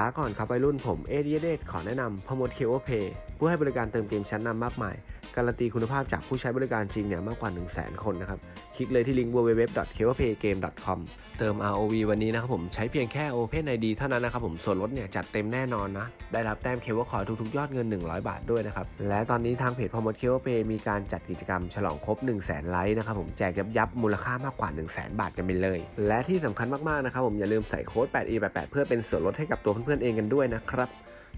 ช้าก่อนครับวัยรุ่นผมเอเดียเดขอแนะนำพมดเคโอเพย์ผู้ให้บริการเติมเกมชั้นนำมากมาย การันตีคุณภาพจากผู้ใช้บริการจริงเนี่ยมากกว่า 1 0 0 0 0แคนนะครับ คลิกเลยที่ลิงก์ www.keopaygame.com เติม ROV วันนี้นะครับผมใช้เพียงแค่ Open ID เท่านั้นนะครับผมส่วนลดเนี่ยจัดเต็มแน่นอนนะ ได้รับแต้มเคเบิลคอยทุกๆ ยอดเงิน 100 บาทด้วยนะครับ และตอนนี้ทางเพจพมดเคโอเพย์มีการจัดกิจกรรมฉลองครบ 1 0 0 0 0แไลค์นะครับผมแจกยับยับมูลค่ามากกว่า 1 0 0 0 0 0บาทกันไปเลย และที่สำคัญมากๆนะครับผมอย่าลืมใส่โค้ด 8e88 เพื่อเป็นส่วนลดให้กับตัวเพื่อนๆเองกันด้วยนะครับ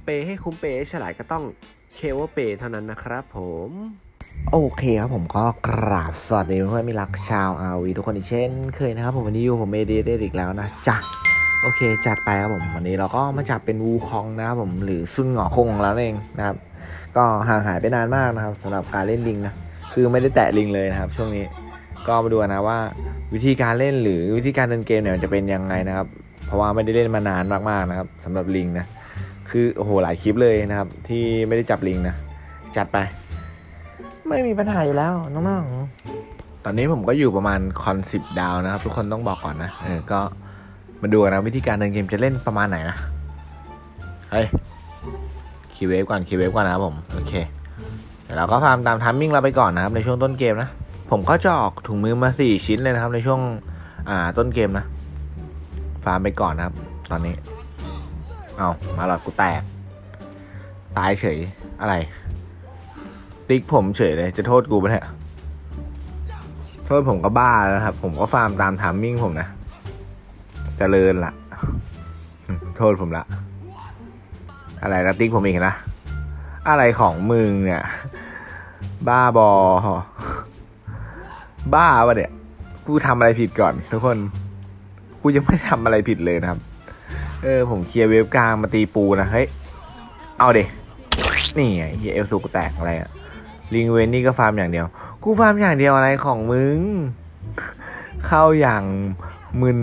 เปย์ให้คุ้มเปย์ให้ฉลาดก็ต้อง เคเบิลเปย์เท่านั้นนะครับผมโอเคครับผมก็กราบสวัสดีเพื่อนมิรักชาวอาวีทุกคนอีกเช่นเคยนะครับผมวันนี้อยู่ผมเอเดเดอีกแล้วนะจ๊ะโอเคจัดไปครับผมวันนี้เราก็มาจับเป็นวูคองนะครับผมหรือซุนหงอคงของเราเองนะครับ ก็ห่างหายไปนานมากนะครับสำหรับการเล่นลิงนะคือไม่ได้แตะลิงเลยนะครับ ช่วงนี้ก็มาดูนะว่าวิธีการเล่นหรือวิธีการเดินเกมเนี่ยมันจะเป็นยังไงนะครับ เพราะว่าไม่ได้เล่นมานานมากๆนะครับสำหรับลิงนะ คือโอ้โหหลายคลิปเลยนะครับ ที่ไม่ได้จับลิงนะจัดไป ไม่มีปัญหาอยู่แล้วน้องๆตอนนี้ผมก็อยู่ประมาณคอนสิบดาวนะครับ ทุกคนต้องบอกก่อนนะเออก็มาดูกันนะวิธีการเดินเกมจะเล่นประมาณไหนนะเฮ้ยคีย์เวฟก่อนคีย์เวฟก่อนนะครับผมโอเคเดี๋ยวเราก็ฟาร์มตามทัมมิ่งเราไปก่อนนะครับในช่วงต้นเกมนะผมก็จะออกถุงมือมาสี่ชิ้นเลยนะครับในช่วงอ่าต้นเกมนะ ฟาร์มไปก่อนนะครับ ตอนนี้ เอามาหลอดกูแตก ตายเฉยอะไร ติ๊กผมเฉยเลย จะโทษกูปะเนี่ยโทษผมก็บ้าแล้วครับ ผมก็ฟาร์มตามทามมิ่งผมนะจเจริญละโทษผมละ อะไรนะติ๊กผมเองนะ อะไรของมึงเนี่ย บ้าบอ บ้าปะเนี่ย กูทำอะไรผิดก่อน ทุกคน กูยังไม่ทำอะไรผิดเลยนะครับ เออผมเคลียร์เวฟกลางมาตีปูนะเฮ้ยเอาเดนี่ไงเฮียเอลซูกูแตกอะไรอะลิงเวนนี่ก็ฟาร์มอย่างเดียว กูฟาร์มอย่างเดียวอะไรของมึง เข้าอย่างมึน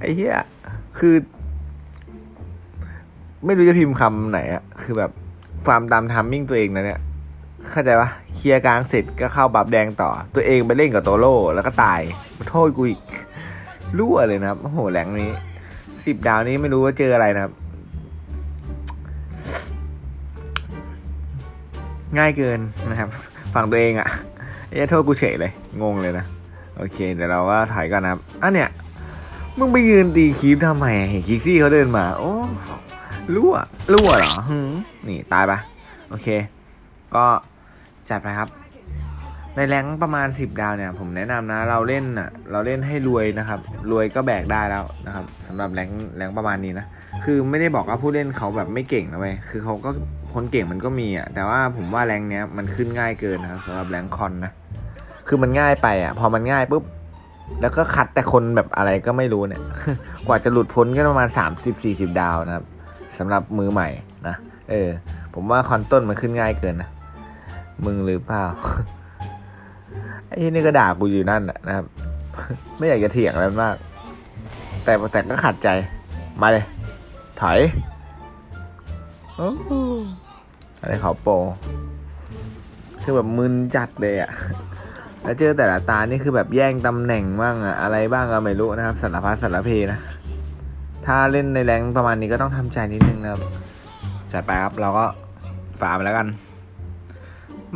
ไอ้เหี้ยคือ ไม่รู้จะพิมพ์คำไหนอะคือแบบฟาร์มตามทัมมิ่งตัวเองนะเนี่ยเข้าใจปะเคลียร์กลางเสร็จก็เข้าบัฟแดงต่อ ตัวเองไปเล่นกับโตโร่แล้วก็ตายมาโทษกูอีก รั่วเลยนะครับ โอ้โหแหลงนี้สิบดาวนี้ไม่รู้ว่าเจออะไรนะครับ ง่ายเกินนะครับ ฝั่งตัวเองอะ่ะไอ้โทษกูเฉยเลย งงเลยนะ โอเค เดี๋ยวเราก็ถอยก่อนนะครับอะเนี่ยมึงไปยืนตีคีฟทำไมเห็นคิกซี่เขาเดินมา โอ้รั่วรั่วเหรอหืมนี่ตายปะโอเค ก็จัดไปครับ ในแรงประมาณ 10 ดาวเนี่ยผมแนะนำนะเราเล่นอะเราเล่นให้รวยนะครับ รวยก็แบกได้แล้วนะครับสำหรับแรงแรงประมาณนี้นะคือไม่ได้บอกว่าผู้เล่นเขาแบบไม่เก่งนะเว้ยคือเขาก็คนเก่งมันก็มีอะแต่ว่าผมว่าแรงเนี้ยมันขึ้นง่ายเกินนะครับสำหรับแรงคอนนะคือมันง่ายไปอะพอมันง่ายปุ๊บแล้วก็คัดแต่คนแบบอะไรก็ไม่รู้เนี่ย กว่าจะหลุดพ้นก็ประมาณ 30-40 ดาวนะครับสำหรับมือใหม่นะเออ ผมว่าคอนต้นมันขึ้นง่ายเกินนะมึงหรือเปล่า ไอ้นี่ก็ด่ากูอยู่นั่นแหละนะครับ ไม่อยากจะเถียงอะไรมาก แต่แต่ก็ขัดใจ มาเลย ถอยอะไรเขาโปคือแบบมึนจัดเลยอะแล้วเจอแต่ละตานี่คือแบบแย่งตำแหน่งบ้างอะอะไรบ้างก็ไม่รู้นะครับสารพัดสารเพนะ ถ้าเล่นในแรงประมาณนี้ก็ต้องทำใจนิดนึงนะครับ จัดไปครับเราก็ฝาไปแล้วกัน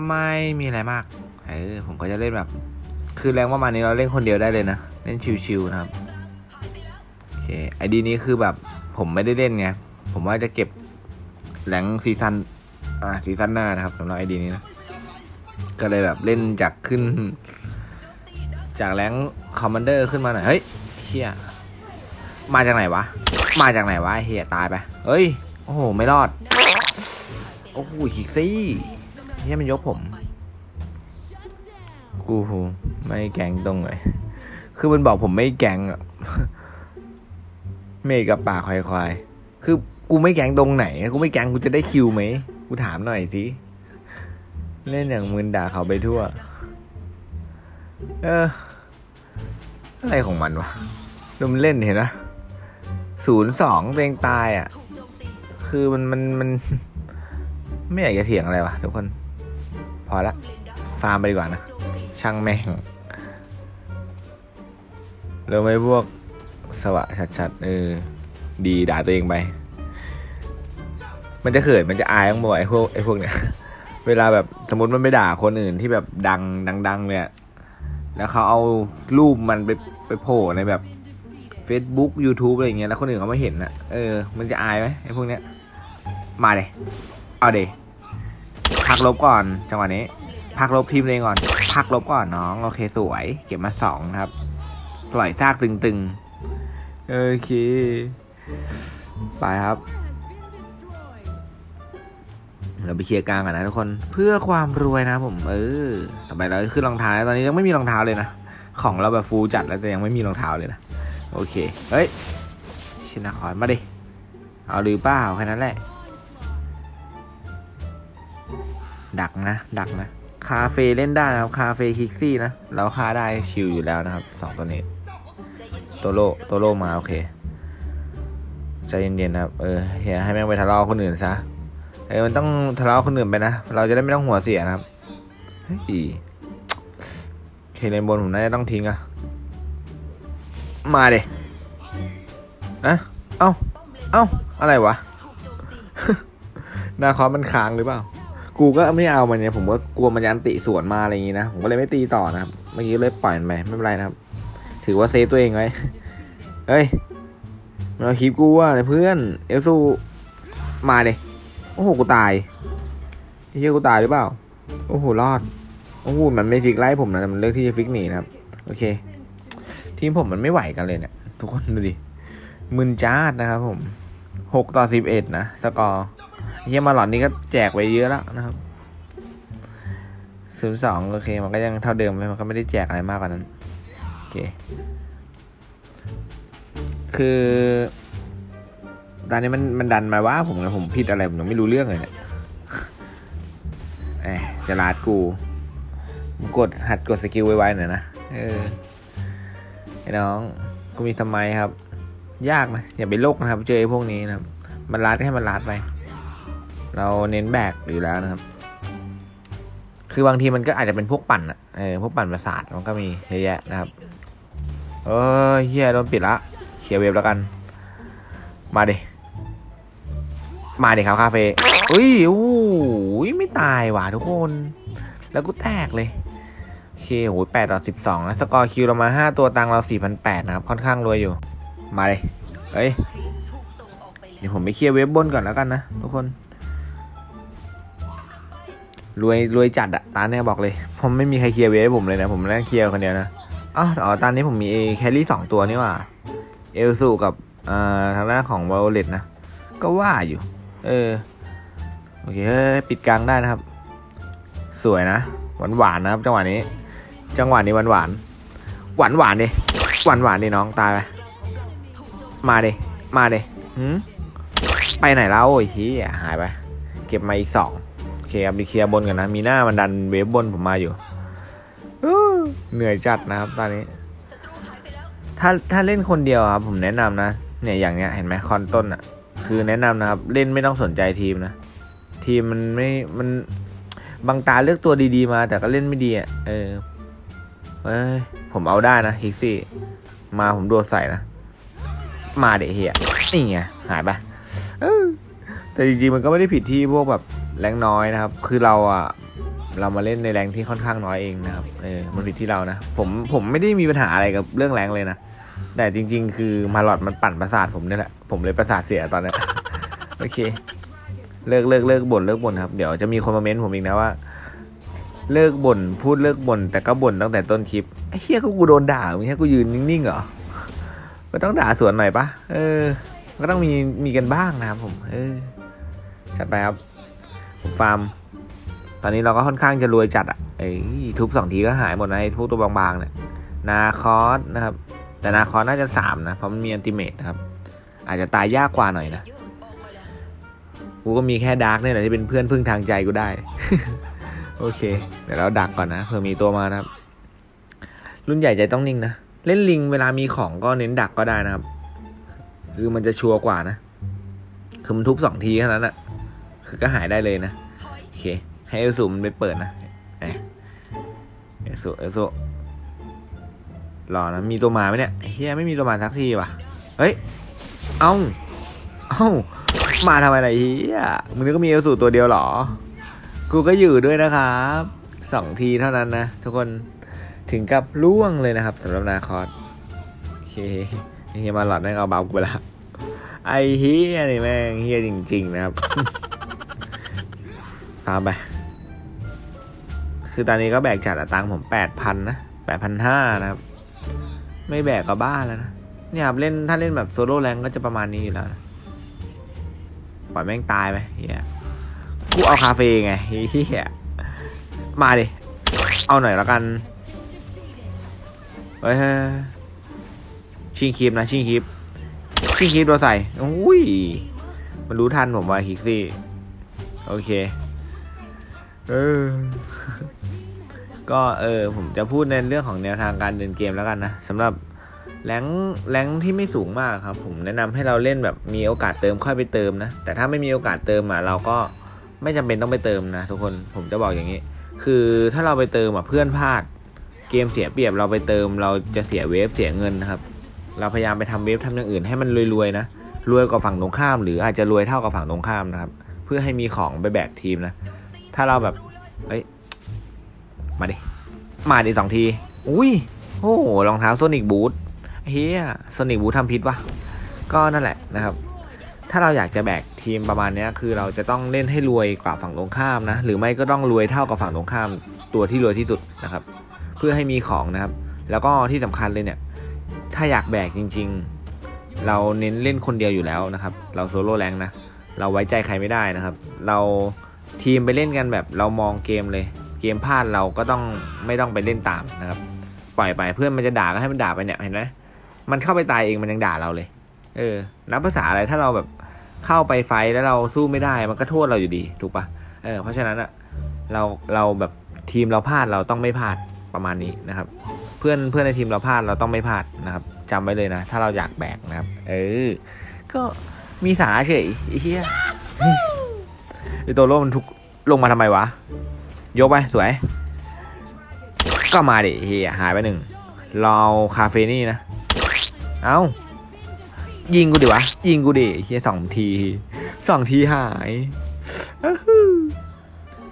ไม่มีอะไรมาก เออผมก็จะเล่นแบบ คือแรงประมาณนี้เราเล่นคนเดียวได้เลยนะ เล่นชิวๆนะครับโอเคไอดีนี้คือแบบผมไม่ได้เล่นไง ผมว่าจะเก็บแรงซีซันอ่าซีซันหน้านะครับสำหรับไอดีนี้นะ ก็เลยแบบเล่นจากขึ้น จากแรงคอมมานเดอร์ขึ้นมาหน่อย เฮ้ยเฮียมาจากไหนวะ มาจากไหนวะเฮียตายไป เฮ้ย โอ้โห ไม่รอด โอ้โหคิกซี่เฮียมันยกผม กูไม่แกงตรงเลยคือมันบอกผมไม่แกงอะเมฆกับป่าควายควายๆคือกูไม่แกงตรงไหน กูไม่แกงกูจะได้คิวไหมกูถามหน่อยสิเล่นอย่างมึนด่าเขาไปทั่ว เออ อะไรของมันวะดมเล่นเห็นปะศูนย์สองตัวเองตายอะ คือมันมันมัน ไม่อยากจะเถียงอะไรวะทุกคน พอละ ฟาร์มไปดีกว่านะ ช่างแม่งเราไม่พวกสวะชัดๆเออ ดีด่าตัวเองไป มันจะเขินมันจะอายบ้างบ่ไอ้พวกไอ้พวกเนี้ยเวลาแบบสมมติมันไปด่าคนอื่นที่แบบดังดังๆเลยแล้วเขาเอารูปมันไปไปโผล่ในแบบ Facebook YouTube อะไรเงี้ยแล้วคนอื่นเขาไม่เห็นอะเออ มันจะอายไหมไอ้พวกเนี้ย มาเลยเอาเดยพักลบก่อนจังหวะนี้ พักลบทีมเองก่อน พักลบก่อนน้องโอเคสวย เก็บมาสองครับ ปล่อยซากตึงๆ โอเค ไปครับ เราไปเคลียร์กลางกันนะทุกคน เพื่อความรวยนะผม เออ ต่อไปเราขึ้นรองเท้าตอนนี้ยังไม่มีรองเท้าเลยนะ ของเราแบบฟูจัดแล้วแต่ยังไม่มีรองเท้าเลยนะ โอเค เฮ้ย ชินาคอยมาดิ เอาหรือเปล่าแค่นั้นแหละ ดักนะ ดักนะ คาเฟ่เล่นได้นะครับ คาเฟ่คิกซี่นะ เราค่าได้ชิลอยู่แล้วนะครับสองตัวนี้โตโร่โตโรมา โอเค ใจเย็นๆนะครับ เออเฮียให้แม่งไปทะเลาะคนอื่นซะเออมันต้องทะเลาะคนอื่นไปนะ เราจะได้ไม่ต้องหัวเสียนะครับเฮ้ยเคเลนบนผมน่าจะต้องทิ้งอะมาเดอะเอ้า เอ้า อะไรวะ นาคอมันค้างหรือเปล่า กูก็ไม่เอามันเนี่ยผมก็กลัวมันยันติสวนมาอะไรอย่างงี้นะ ผมก็เลยไม่ตีต่อนะครับเมื่อกี้เลยปล่อยมันไปไม่เป็นไรนะครับ ถือว่าเซฟตัวเองไว้เฮ้ยมันเอาคลิปกูว่าเพื่อน เอลซูมาเดโอ้โหกูตายเหี้ยกูตายหรือเปล่า โอ้โหรอดโอ้โหมันไม่ฟิกไล่ผมนะแต่มันเลือกที่จะฟิกหนีนะครับ โอเค ทีมผมมันไม่ไหวกันเลยเนี่ยทุกคนดูดิมึนจ้าดนะครับผมหกต่อสิบเอ็ดนะสกอร์ เฮียมาหลอนนี่ก็แจกไปเยอะแล้วนะครับศูนย์สองโอเค มันก็ยังเท่าเดิมเลยมันก็ไม่ได้แจกอะไรมากกว่านั้น โอเค คือตอนนี้มันมันดันมาว่าผมไงผมผิดอะไร ผมยังไม่รู้เรื่องเลยเนี่ยเอ้จะลาดกูกดหัดกดสกิลไวๆหน่อยนะ เออไอ้น้องกูมีสมัยครับ ยากนะอย่าไปโลกนะครับ เจอไอ้พวกนี้นะครับ มันลัดให้มันลัดไป เราเน้นแบกอยู่แล้วนะครับ คือบางทีมันก็อาจจะเป็นพวกปั่นอะเออพวกปั่นประสาทมันก็มีเยอะแยะนะครับ เออเฮียโดนปิดละเคลียเวฟแล้วกัน มาดิมาดิครับคาเฟ่อุ้ยโอ้ยไม่ตายว่ะทุกคน แล้วกูแตกเลยโอเคโหแปดต่อสิบสองแล้วสกอร์คิวเรามาห้าตัวตังเราสี่พันแปดนะครับ ค่อนข้างรวยอยู่ มาเลยเฮ้ย เดี๋ยวผมไปเคลียร์เว็บบนก่อนแล้วกันนะทุกคน รวยรวยจัดอะตาเนี่ยบอกเลยผมไม่มีใครเคลียร์เวฟให้ผมเลยนะ ผมนั่งเคลียร์คนเดียวนะอ๋ออ๋อตอนนี้ผมมีแคลรี่สองตัวนี่ว่าเอลซูกับอ่าทางด้านของวอลเลตนะ ก็ว่าอยู่ เออ โอเคเฮ้ยปิดกลางได้นะครับ สวยนะ หวานหวานนะครับ จังหวะนี้ จังหวะนี้หวานหวานหวานหวานดิหวานหวานดิน้องตายไปมาดิมาดิหืมไปไหนแล้วโอ้ยเฮียหายไป เก็บมาอีกสอง เคครับไปเคลียร์บนกันนะ มีหน้ามันดันเวฟบนผมมาอยู่เหนื่อยจัดนะครับตอนนี้ ถ้าถ้าเล่นคนเดียวครับ ผมแนะนำนะเนี่ยอย่างเงี้ยเห็นไหมคอนต้นอะ คือแนะนำนะครับ เล่นไม่ต้องสนใจทีมนะ ทีมมันไม่มันบางตาเลือกตัวดีๆมา แต่ก็เล่นไม่ดีอะเออเอ้ยผมเอาได้นะฮิกซี่ มาผมโดดใส่นะ มาเดะเฮียนี่ไงหายไปแต่จริงๆมันก็ไม่ได้ผิดที่พวกแบบ แรงน้อยนะครับ คือเราอะเรามาเล่นในแรงที่ค่อนข้างน้อยเองนะครับเออมันผิดที่เรานะผมผมไม่ได้มีปัญหาอะไรกับเรื่องแรงเลยนะแต่จริง ๆ คือมาหลอดมันปั่นประสาทผมนี่แหละผมเลยประสาทเสียตอนนี้โอเค เลิกเลิกเลิกบ่นเลิกบ่นครับ เดี๋ยวจะมีคนมาเม้นผมอีกนะว่า เลิกบ่นพูดเลิกบ่นแต่ก็บ่นตั้งแต่ต้นคลิปไอ้เฮียก็กูโดนด่ามึงแค่กูยืนนิ่งๆเหรอก็ต้องด่าสวนหน่อยปะเออ ก็ต้องมีมีกันบ้างนะครับผม เออจัดไปครับ ฟาร์ม ตอนนี้เราก็ค่อนข้างจะรวยจัดอะ่ะเอ้ทุบสองทีก็หายหมดนะไอ้พวกตัวบางๆเนี่ยนาคอสนะครับ แต่นาคอสน่าจะสามนะ เพราะมันมีอันติเมตนะครับ อาจจะตายยากกว่าหน่อยนะกูก็มีแค่ดาร์กเนี่ยแหละที่เป็นเพื่อนพึ่งทางใจกูได้ โอเค เดี๋ยวเราดักก่อนนะเผื่อมีตัวมานะครับ รุ่นใหญ่ใจต้องนิ่งนะ เล่นลิงเวลามีของก็เน้นดักก็ได้นะครับ คือมันจะชัวร์กว่านะ คือมันทุบสองทีเท่านั้นอะ คือก็หายได้เลยนะโอเค ให้เอลซูมันไปเปิดนะเอลซูเอลซูรอนะมีตัวมาไหมเนี่ยเฮียไม่มีตัวมาสักทีว่ะเฮ้ยเอ้าเอ้ามาทำอะไรเฮียมึงนึกว่ามีเอลสูตัวเดียวหรอ กูก็อยู่ด้วยนะครับสองทีเท่านั้นนะทุกคนถึงกับล่วงเลยนะครับสำหรับนาคอสโอเคเฮียมาหลอดนั่งเอาเบากูไปละไอเฮียนี่แม่งเฮียจริง ๆ นะครับ ตามไป คือตอนนี้ก็แบกจัดอะตังผมแปดพันนะแปดพันห้านะครับ ไม่แบกก็บ้าแล้วนะ เนี่ยครับเล่นถ้าเล่นแบบโซโล่แรงก็จะประมาณนี้อยู่แล้วนะปล่อยแม่งตายไปเฮียกูเอาคาเฟ่ไงเฮียมาดิ เอาหน่อยแล้วกันเฮ้ยเฮ้ยเฮ้ยชิงคลิปนะชิงคลิปชิงคลิปตัวใส่อุ้ย มันรู้ทันผมว่าฮิกซี่ โอเค เออ ก็เออผมจะพูดในเรื่องของแนวทางการเดินเกมแล้วกันนะสำหรับแรงแรงที่ไม่สูงมากครับ ผมแนะนำให้เราเล่นแบบมีโอกาสเติมค่อยไปเติมนะ แต่ถ้าไม่มีโอกาสเติมอะเราก็ไม่จำเป็นต้องไปเติมนะทุกคนผมจะบอกอย่างนี้ คือถ้าเราไปเติมอะเพื่อนพลาด เกมเสียเปรียบเราไปเติม เราจะเสียเวฟเสียเงินนะครับ เราพยายามไปทำเวฟทำอย่างอื่นให้มันรวยๆนะรวยกว่าฝั่งตรงข้าม หรืออาจจะรวยเท่ากับฝั่งตรงข้ามนะครับ เพื่อให้มีของไปแบกทีมนะ ถ้าเราแบบเอ้ย มาดิ มาดิสองที อุ้ย โอ้รองเท้าโซนิกบูทเฮียโซนิกบูททำพิษวะก็นั่นแหละนะครับ ถ้าเราอยากจะแบกทีมประมาณนี้คือเราจะต้องเล่นให้รวยกว่าฝั่งตรงข้ามนะ หรือไม่ก็ต้องรวยเท่ากับฝั่งตรงข้าม ตัวที่รวยที่สุดนะครับ เพื่อให้มีของนะครับ แล้วก็ที่สำคัญเลยเนี่ย ถ้าอยากแบกจริง ๆ เราเน้นเล่นคนเดียวอยู่แล้วนะครับ เราโซโล่แรงนะ เราไว้ใจใครไม่ได้นะครับ เรา ทีมไปเล่นกันแบบเรามองเกมเลย เกมพลาดเราก็ต้องไม่ต้องไปเล่นตามนะครับ ปล่อยไปเพื่อนมันจะด่าก็ให้มันด่าไปเนี่ยเห็นไหมมันเข้าไปตายเองมันยังด่าเราเลย เออ นับภาษาอะไรถ้าเราแบบเข้าไปไฟแล้วเราสู้ไม่ได้มันก็โทษเราอยู่ดี ถูกปะเออเพราะฉะนั้นอะเราเราแบบทีมเราพลาดเราต้องไม่พลาดประมาณนี้นะครับ เพื่อนเพื่อนในทีมเราพลาดเราต้องไม่พลาดนะครับจำไว้เลยนะ ถ้าเราอยากแบกนะครับ เออ ก็มีสาเฉยไอ้เฮีย ไอตัวโลมันทุกลงมาทำไมวะ ยกไปสวย ก็มาดิเฮียหายไปหนึ่งเราคาเฟนี่นะ เอายิงกูดิวะ ยิงกูดิเฮียสองทีสองทีหาย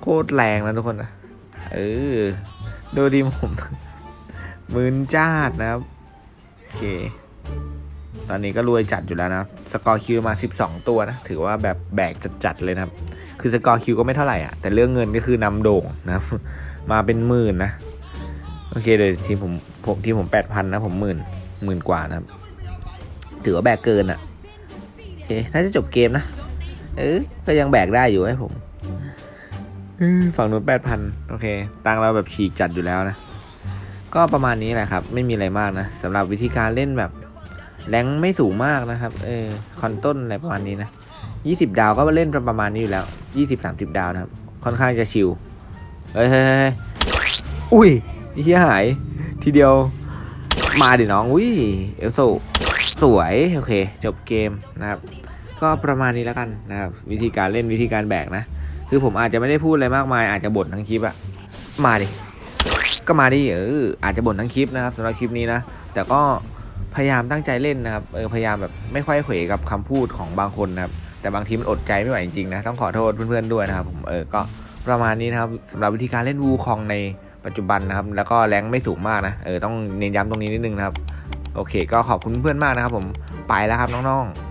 โคตรแรงนะทุกคนนะเออ ดูดีผมมืนจ้าดนะครับ โอเค ตอนนี้ก็รวยจัดอยู่แล้วนะ สกอร์คิวมา 12 ตัวนะ ถือว่าแบบแบกจัดๆเลยนะครับ คือสกอร์คิวก็ไม่เท่าไหร่อะ แต่เรื่องเงินก็คือนำโด่งนะครับ มาเป็นหมื่นนะ โอเคเลยทีผมผมทีผมแปดพันนะผมหมื่นหมื่นกว่านะครับ ถือว่าแบกเกินอะโอเคน่าจะจบเกมนะ เออก็ยังแบกได้อยู่ให้ผมฝั่งนู้นแปดพันโอเค ตังเราแบบฉีกจัดอยู่แล้วนะ ก็ประมาณนี้แหละครับ ไม่มีอะไรมากนะสำหรับวิธีการเล่นแบบแรงไม่สูงมากนะครับ เออ คอนต้นอะไรประมาณนี้นะ ยี่สิบดาวก็เล่นประมาณนี้อยู่แล้วยี่สิบสามสิบดาวนะครับ ค่อนข้างจะชิลเฮ้ยเฮ้ยเฮ้ยอุ้ยเฮียหาย ทีเดียวมาดิน้อง อุ้ย เอลโซสวย โอเค จบเกมนะครับ ก็ประมาณนี้แล้วกันนะครับ วิธีการเล่นวิธีการแบกนะ คือผมอาจจะไม่ได้พูดอะไรมากมาย อาจจะบ่นทั้งคลิปอะมาดิ ก็มาดิเอออาจจะบ่นทั้งคลิปนะครับสำหรับคลิปนี้นะ แต่ก็พยายามตั้งใจเล่นนะครับ เออ พยายามแบบไม่ค่อยเขวกับคำพูดของบางคนนะครับ แต่บางทีมันอดใจไม่ไหวจริงๆนะต้องขอโทษเพื่อนๆด้วยนะครับผมเออก็ประมาณนี้นะครับสำหรับวิธีการเล่นวูคองในปัจจุบันนะครับ แล้วก็แรงไม่สูงมากนะเออต้องเน้นย้ำตรงนี้นิดนึงนะครับ โอเค ก็ขอบคุณเพื่อนมากนะครับ ผมไปแล้วครับน้องๆ